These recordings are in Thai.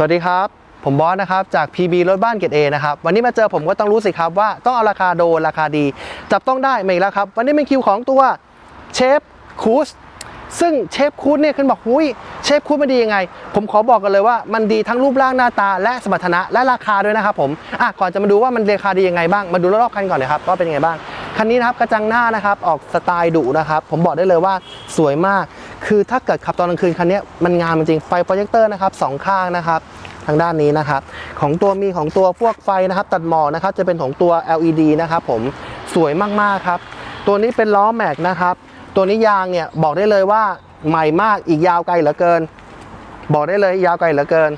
สวัสดีครับ ผมบอสนะครับ จาก PB รถบ้านเกรดเอนะครับ วันนี้มาเจอผมก็ต้องรู้สิครับว่าต้องเอาราคาโดนราคาดี จับต้องได้ไหมแล้วครับ วันนี้เป็นคิวของตัวเชฟคูสซึ่งเชฟคูสเนี่ยขึ้นบอกหุยเชฟคูสมันดียังไง ผมขอบอกกันเลยว่ามันดีทั้งรูปร่างหน้าตาและสมรรถนะและราคาด้วยนะครับผมอะก่อนจะมาดูว่ามันราคาดียังไงบ้างมาดูรอบๆคันก่อนนะครับว่าเป็นยังไงบ้างคันนี้นะครับกระจังหน้านะครับออกสไตล์ดุนะครับ ผมบอกได้เลยว่าสวยมาก คือถ้าเกิดขับตอนกลางคืนคันนี้มันงามจริงไฟโปรเจคเตอร์นะครับสองข้างนะครับทางด้านนี้นะครับ ของตัวมีของตัวพวกไฟนะครับ ตัดหมอกนะครับจะเป็นของตัว LED นะครับผมสวยมากๆครับ ตัวนี้เป็นล้อแม็กนะครับ ตัวนี้ยางเนี่ยบอกได้เลยว่าใหม่มากอีกยาวไกลเหลือเกิน บอกได้เลยยาวไกลเหลือเกิน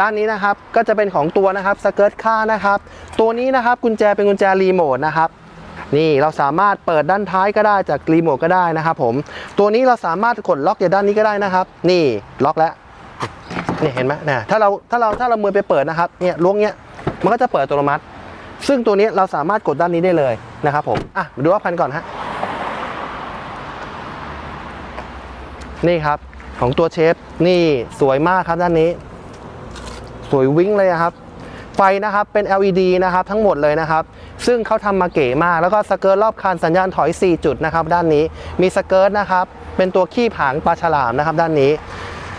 ด้านนี้นะครับก็จะเป็นของตัวนะครับสเกิร์ตค่านะครับ ตัวนี้นะครับกุญแจเป็นกุญแจรีโมทนะครับ นี่เราสามารถเปิดด้านท้ายก็ได้จากรีโมทก็ได้นะครับผมตัวนี้เราสามารถกดล็อกจากด้านนี้ก็ได้นะครับ นี่ล็อกแล้วนี่เห็นไหมนะถ้าเราถ้าเราถ้าเรามือไปเปิดนะครับเนี่ยล้วงเนี้ยมันก็จะเปิดอัตโนมัติ ซึ่งตัวนี้เราสามารถกดด้านนี้ได้เลยนะครับผมอะดูว่าพันก่อนฮะนี่ครับของตัวเชฟนี่สวยมากครับด้านนี้ สวยวิ่งเลยครับ ไฟนะครับเป็น LED นะครับทั้งหมดเลยนะครับ ซึ่งเขาทำมาเก๋มาก แล้วก็สเกิร์ตรอบคันสัญญาณถอย 4 จุดนะครับด้านนี้มีสเกิร์ตนะครับเป็นตัวขี้ผางปลาฉลามนะครับด้านนี้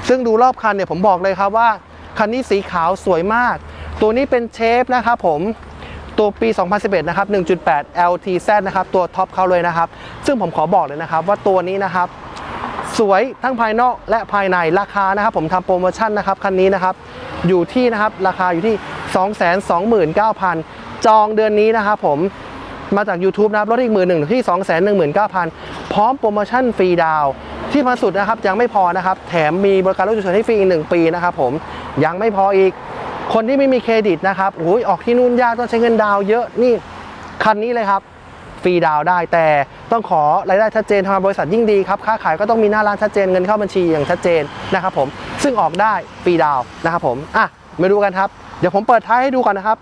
ซึ่งดูรอบคันเนี่ยผมบอกเลยครับว่าคันนี้สีขาวสวยมาก ตัวนี้เป็นเชฟนะครับผมตัวปี 2011 นะครับ 1.8 LTZ นะครับ ตัวท็อปเขาเลยนะครับ ซึ่งผมขอบอกเลยนะครับว่าตัวนี้นะครับ สวยทั้งภายนอกและภายในราคานะครับ ผมทำโปรโมชั่นนะครับ คันนี้นะครับ อยู่ที่นะครับ ราคาอยู่ที่ 229,000 จองเดือนนี้นะครับผมมาจาก YouTube นะครับลดอีกหมื่นหนึ่งที่ 219,000 พร้อมโปรโมชั่นฟรีดาวที่มาสุดนะครับยังไม่พอนะครับ แถมมีบริการรถฉุกเฉินให้ฟรีอีกหนึ่งปีนะครับผมยังไม่พออีกคนที่ไม่มีเครดิตนะครับโอ้ยออกที่นู่นยากต้องใช้เงินดาวเยอะนี่คันนี้เลยครับฟรีดาวได้แต่ต้องขอรายได้ชัดเจนทางบริษัทยิ่งดีครับค้าขายก็ต้องมีหน้าร้านชัดเจนเงินเข้าบัญชีอย่างชัดเจนนะครับผมซึ่งออกได้ฟรีดาวนะครับผมอะมาดูกันครับ เดี๋ยวผมเปิดท้ายให้ดูก่อนนะครับ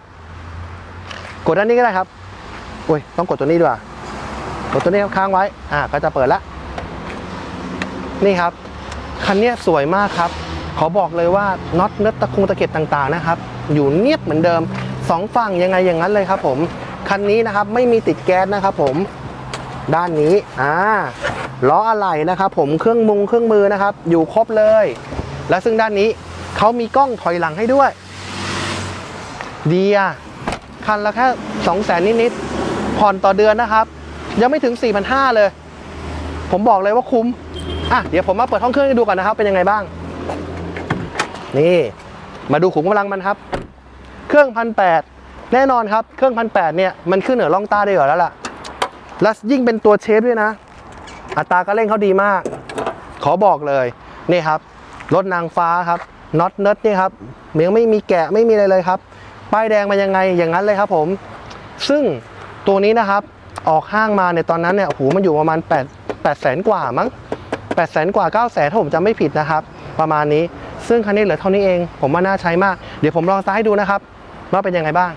กดด้านนี้ก็ได้ครับอุ้ยต้องกดตัวนี้ด้วยกดตัวนี้ค้างไว้อะก็จะเปิดละนี่ครับคันนี้สวยมากครับ ขอบอกเลยว่าน็อตเนื้อตะคุงตะเข็บต่างๆนะครับ อยู่เนียบเหมือนเดิมสองฝั่งยังไงอย่างนั้นเลยครับ ผมคันนี้นะครับไม่มีติดแก๊สนะครับ ผมด้านนี้อ่าล้ออะไหล่นะครับ ผมเครื่องมุงเครื่องมือนะครับ อยู่ครบเลย และซึ่งด้านนี้เขามีกล้องถอยหลังให้ด้วย ดีอะ คันละแค่2 0 0แสนนิดๆผ่อนต่อเดือนนะครับ ยังไม่ถึง 4,500 เลย ผมบอกเลยว่าคุ้มอะเดี๋ยวผมมาเปิดห้องเครื่องให้ดูก่อนนะครับ เป็นยังไงบ้าง นี่ มาดูขุมกำลังมันครับ เครื่องพันแปดแน่นอนครับ เครื่องพันแปดเนี่ยมันขึ้นเหนือล่องใต้ได้อยู่แล้วล่ะและยิ่งเป็นตัวเชฟด้วยนะ อัตราการเร่งเขาดีมาก ขอบอกเลยนี่ครับรถนางฟ้าครับน็อตเนิร์ดนี่ครับยังไม่มีแกะไม่มีอะไรเลยครับ ป้ายแดงมายังไงอย่างนั้นเลยครับผม ซึ่งตัวนี้นะครับออกห้างมาในตอนนั้นเนี่ยโอ้โหมันอยู่ประมาณ 8 8แสนกว่ามั้ง8แสนกว่า9แสนถ้าผมจำไม่ผิดนะครับ ประมาณนี้ซึ่งคันนี้เหลือเท่านี้เอง ผมว่าน่าใช้มาก เดี๋ยวผมลองซ้ายดูนะครับ ว่าเป็นยังไงบ้าง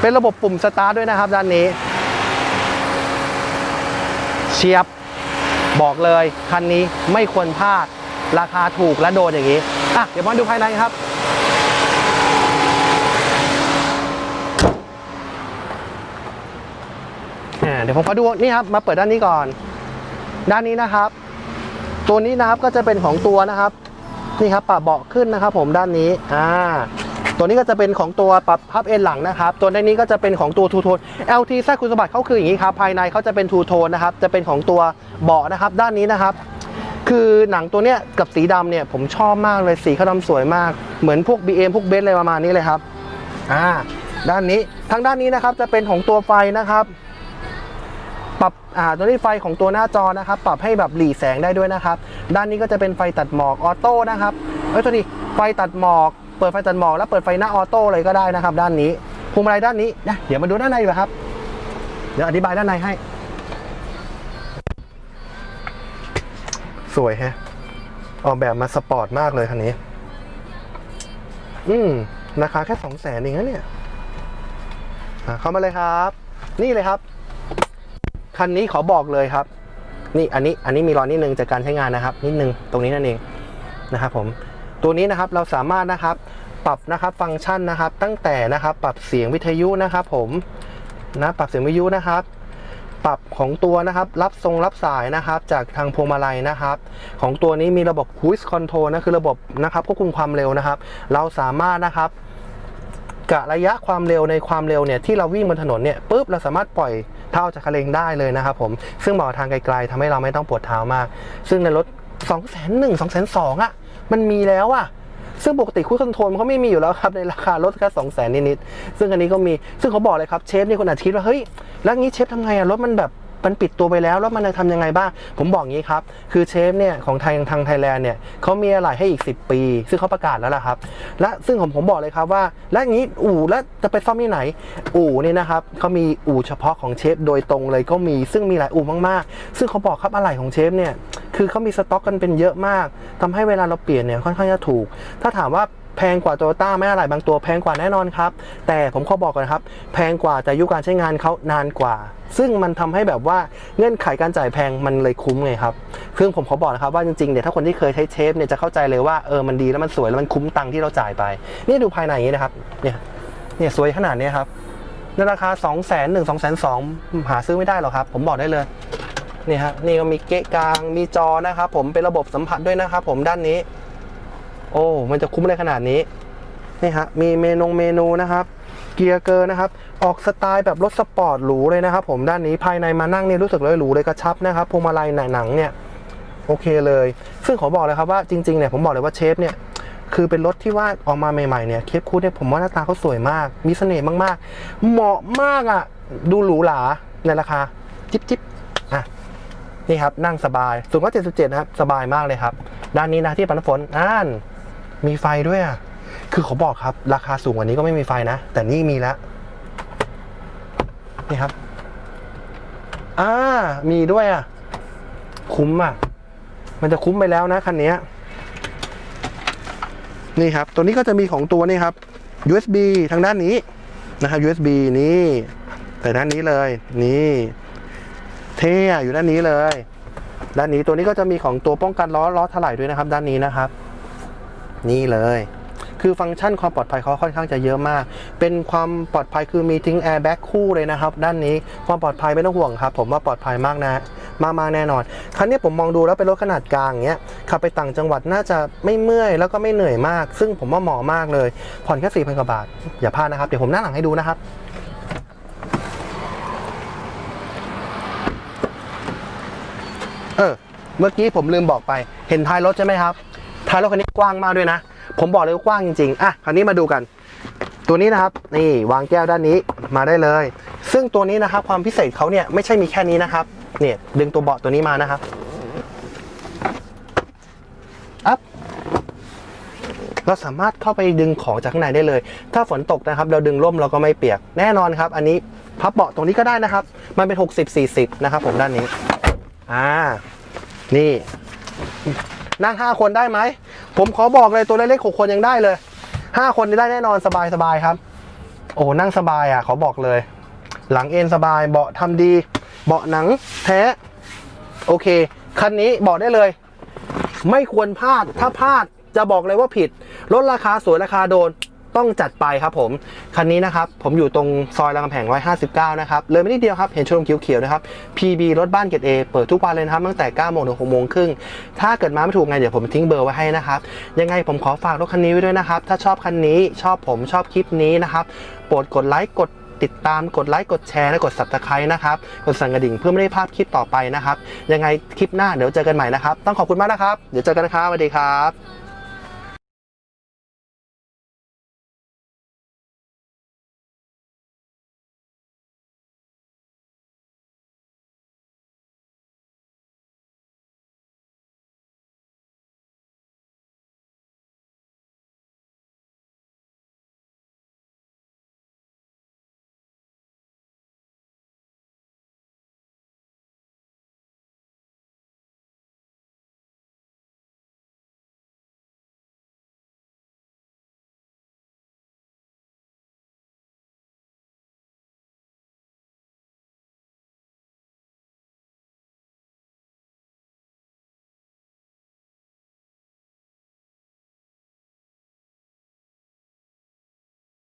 เป็นระบบปุ่มสตาร์ทด้วยนะครับด้านนี้ เชียบ บอกเลยคันนี้ไม่ควรพลาด ราคาถูกและโดนอย่างนี้อะเดี๋ยวมาดูภายในครับอ่าเดี๋ยวผมขอดูนี่ครับมาเปิดด้านนี้ก่อน ด้านนี้นะครับ ตัวนี้นะครับก็จะเป็นของตัวนะครับ นี่ครับปรับเบาะขึ้นนะครับ ผมด้านนี้อ่า ตัวนี้ก็จะเป็นของตัวปรับพับเอ็นหลังนะครับตัวด้านนี้ก็จะเป็นของตัวทูโทน LT แทคุณสมบัติเขาคืออย่างนี้ครับภายในเขาจะเป็นทูโทนนะครับจะเป็นของตัวเบาะนะครับด้านนี้นะครับคือหนังตัวเนี้ยกับสีดำเนี่ยผมชอบมากเลยสีเขาดำสวยมาก เหมือนพวก BM พวกเบนซ์อะไรประมาณนี้เลยครับอ่าด้านนี้ทางด้านนี้นะครับจะเป็นของตัวไฟนะครับปรับอ่าตัวนี้ไฟของตัวหน้าจอนะครับ ปรับให้แบบหลีแสงได้ด้วยนะครับ ด้านนี้ก็จะเป็นไฟตัดหมอกออโต้นะครับเอ้ยตัวนี้ไฟตัดหมอก เปิดไฟตัดหมอกแล้วเปิดไฟหน้าออโต้เลยก็ได้นะครับ ด้านนี้พวงมาลัยด้านนี้นะเดี๋ยวมาดูด้านในดีกว่าครับ เดี๋ยวอธิบายด้านในให้ สวยแฮะออกแบบมาสปอร์ตมากเลยคันนี้ อืมราคาแค่สองแสนเองนะเนี่ยเข้ามาเลยครับ นี่เลยครับ คันนี้ขอบอกเลยครับ นี่อันนี้อันนี้มีรอยนิดนึงจากการใช้งานนะครับ นิดนึงตรงนี้นั่นเองนะครับผม ตัวนี้นะครับเราสามารถนะครับปรับนะครับฟังก์ชันนะครับ ตั้งแต่นะครับปรับเสียงวิทยุนะครับ ผมนะปรับเสียงวิทยุนะครับปรับของตัวนะครับรับทรงรับสายนะครับจากทางพวงมาลัยนะครับ ของตัวนี้มีระบบ Cruise Control นะคือระบบนะครับควบคุมความเร็วนะครับ เราสามารถนะครับกะระยะความเร็วในความเร็วเนี่ยที่เราวิ่งบนถนนเนี่ยปุ๊บเราสามารถปล่อยเท้าจากคันเร่งได้เลยนะครับผมซึ่งเหมาะกับทางไกลๆทำให้เราไม่ต้องปวดเท้ามาก ซึ่งในรถ 2 0 0 0 0 0 2 0 0 0 0อะ มันมีแล้วอะซึ่งปกติคุยคอนโทรลมันก็ไม่มีอยู่แล้วครับ ในราคารถแค่2 0 0 0 0 0นิดๆซึ่งอันนี้ก็มีซึ่งเขาบอกเลยครับเชฟนี่คนอาจคิดว่าเฮ้ยแล้วงี้เชฟทำไงอะรถมันแบบมันปิดตัวไปแล้วแล้วมันจะทำยังไงบ้าง ผมบอกงี้ครับ คือเชฟเนี่ยของไทยทางไทยแลนด์เนี่ยเขามีอะไรให้อีก 10 ปี ซึ่งเขาประกาศแล้วล่ะครับ และซึ่งผมผมบอกเลยครับว่า แล้วงนี้อู่แล้วจะไปซ่อมที่ไหน อู่นี่นะครับเขามีอู่เฉพาะของเชฟโดยตรงเลยก็มีซึ่งมีหลายอู่มากๆ ซึ่งเขาบอกครับอะไหล่ของเชฟเนี่ย คือเขามีสต็อกกันเป็นเยอะมากทำให้เวลาเราเปลี่ยนเนี่ยค่อนข้างจะถูก ถ้าถามว่าแพงกว่าโตโยต้าไม่อะไหล่บางตัวแพงกว่าแน่นอนครับ แต่ผมขอบอกก่อนครับ แพงกว่าแต่อายุการใช้งานเขานานกว่า ซึ่งมันทำให้แบบว่าเงื่อนไขการจ่ายแพงมันเลยคุ้มไงครับซึ่งผมขอบอกนะครับว่าจริงๆเนี่ยถ้าคนที่เคยใช้เชฟเนี่ยจะเข้าใจเลยว่าเออมันดีแล้วมันสวยแล้วมันคุ้มตังค์ที่เราจ่ายไป นี่ดูภายในอย่างนี้นะครับเนี่ยเนี่ยสวยขนาดนี้ครับในราคา2 1 0 0 0 0 2 2 0 0 0 หาซื้อไม่ได้หรอกครับ ผมบอกได้เลย นี่ฮะนี่ก็มีเกะกลางมีจอนะครับผมเป็นระบบสัมผัสด้วยนะครับผมด้านนี้ โอ้มันจะคุ้มเลยขนาดนี้นี่ฮะมีเมนูเมนูนะครับ เกียร์เกอร์นะครับ ออกสไตล์แบบรถสปอร์ตหรูเลยนะครับผมด้านนี้ภายในมานั่งนี่รู้สึกเลยหรูเลยกระชับนะครับพวงมาลัยหนังเนี่ยโอเคเลย ซึ่งขอบอกเลยครับว่าจริงๆเนี่ยผมบอกเลยว่าเชฟเนี่ยคือเป็นรถที่ว่าออกมาใหม่ๆเนี่ยเคปคูดเนี่ยผมว่าหน้าตาเขาสวยมาก มีเสน่ห์มากๆ เหมาะมากอะ ดูหรูหราในราคา จิ๊บจิ๊บ นี่ครับนั่งสบายสูงก็77นะครับสบายมากเลยครับ ด้านนี้นะที่ปันน้ำฝนอ่านมีไฟด้วยอะคือเขาบอกครับ ราคาสูงกว่านี้ก็ไม่มีไฟนะ แต่นี่มีแล้วนี่ครับอ่ามีด้วยอะคุ้มอะมันจะคุ้มไปแล้วนะคันนี้นี่ครับ ตัวนี้ก็จะมีของตัวนี่ครับ USB ทางด้านนี้นะครับ USB นี่แต่ด้านนี้เลย นี่ เท่อยู่ด้านนี้เลย ด้านนี้ตัวนี้ก็จะมีของตัวป้องกันล้อล้อถลายด้วยนะครับ ด้านนี้นะครับ นี่เลย คือฟังก์ชันความปลอดภัยเขาค่อนข้างจะเยอะมาก เป็นความปลอดภัยคือมีทิ้งแอร์แบ็กคู่เลยนะครับ ด้านนี้ความปลอดภัยไม่ต้องห่วงครับ ผมว่าปลอดภัยมากนะมากมากๆแน่นอน คันนี้ผมมองดูแล้วเป็นรถขนาดกลางอย่างเงี้ย ขับไปต่างจังหวัดน่าจะไม่เมื่อยแล้วก็ไม่เหนื่อยมาก ซึ่งผมว่าเหมาะมากเลย ผ่อนแค่สี่พันกว่าบาท อย่าพลาดนะครับ เดี๋ยวผมหน้าหลังให้ดูนะครับ ออ เมื่อกี้ผมลืมบอกไป เห็นท้ายรถใช่ไหมครับ ท้ายรถคันนี้กว้างมากด้วยนะ ผมบอกเลยว่ากว้างจริงๆ อะ คราวนี้มาดูกัน ตัวนี้นะครับ นี่วางแก้วด้านนี้มาได้เลย ซึ่งตัวนี้นะครับความพิเศษเขาเนี่ยไม่ใช่มีแค่นี้นะครับ เนี่ยดึงตัวเบาะตัวนี้มานะครับอัพเราสามารถเข้าไปดึงของจากข้างในได้เลย ถ้าฝนตกนะครับ เราดึงร่มเราก็ไม่เปียก แน่นอนครับ อันนี้พับเบาะตรงนี้ก็ได้นะครับ มันเป็น 60-40 นะครับผมด้านนี้ อ่า นี่ นั่งห้าคนได้ไหม ผมขอบอกเลยตัวเล็กๆหกคนยังได้เลยห้าคนได้แน่นอนสบายสบายๆครับ โอ้นั่งสบายอะขาบอกเลย หลังเอนสบายเบาะทำดี เบาะหนังแท้ โอเค คันนี้บอกได้เลย ไม่ควรพลาดถ้าพลาดจะบอกเลยว่าผิดลดราคาสวยราคาโดน ต้องจัดไปครับผม คันนี้นะครับ ผมอยู่ตรงซอยรามคำแหง159 นะครับ เลยไม่นิดเดียวครับ เห็นชว์รูมเขียวๆนะครับ PB รถบ้านเกรด A เปิดทุกวันเลยนะครับ ตั้งแต่9โมงถึง6โมงครึ่ง ถ้าเกิดมาไม่ถูกไง เดี๋ยวผมทิ้งเบอร์ไว้ให้นะครับ ยังไงผมขอฝากรถคันนี้ไว้ด้วยนะครับ ถ้าชอบคันนี้ชอบผมชอบคลิปนี้นะครับ โปรดกดไลค์กดติดตามกดไลค์กดแชร์และกด subscribe นะครับ กดสั่นกระดิ่งเพื่อไม่ได้พลาดคลิปต่อไปนะครับ ยังไงคลิปหน้าเดี๋ยวเจอกันใหม่นะครับ ต้องขอบคุณมากนะครับ เดี๋ยวเจอกันนะครับสวัสดีครับ